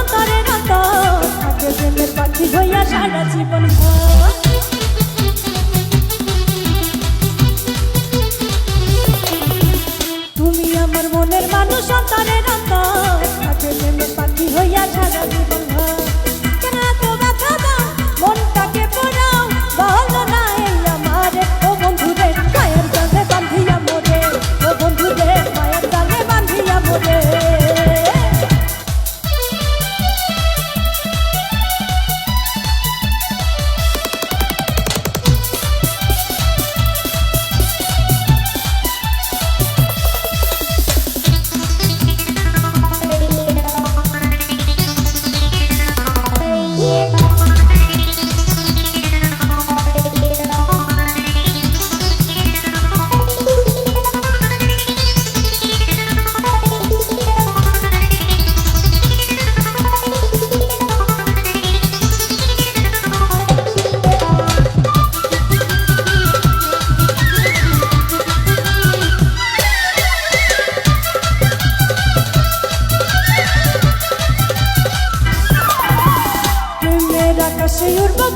অন্তরে রত থাকে প্রেমের পাখি হইয়া সারা জীবন তুমি আমার মনের মানুষ অন্তরে রত থাকে প্রেমের পাখি হইয়া সারা জীবন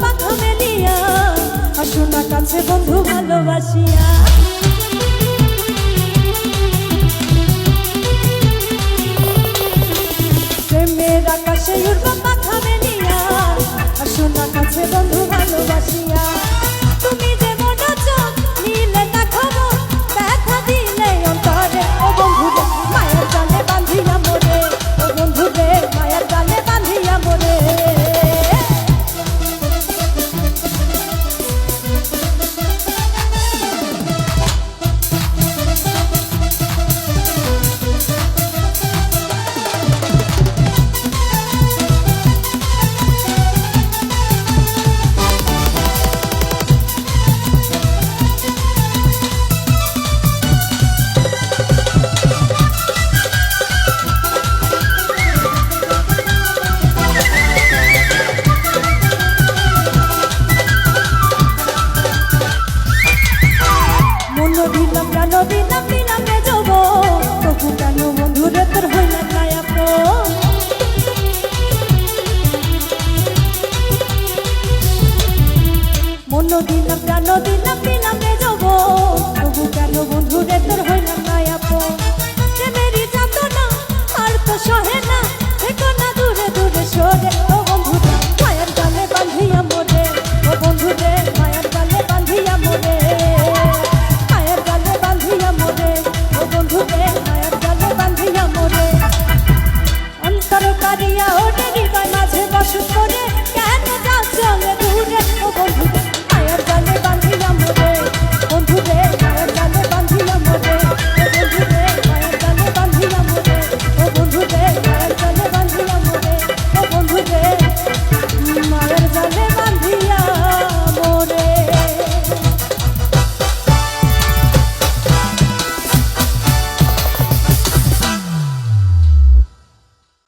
মাথা মেলিয়া আসো না কাছে বন্ধু ভালোবাসিয়া। প্রেমের আকাশে উঠবা মাথা মেলিয়া আসো কাছে বন্ধু ভালোবাসিয়া। মন সহে না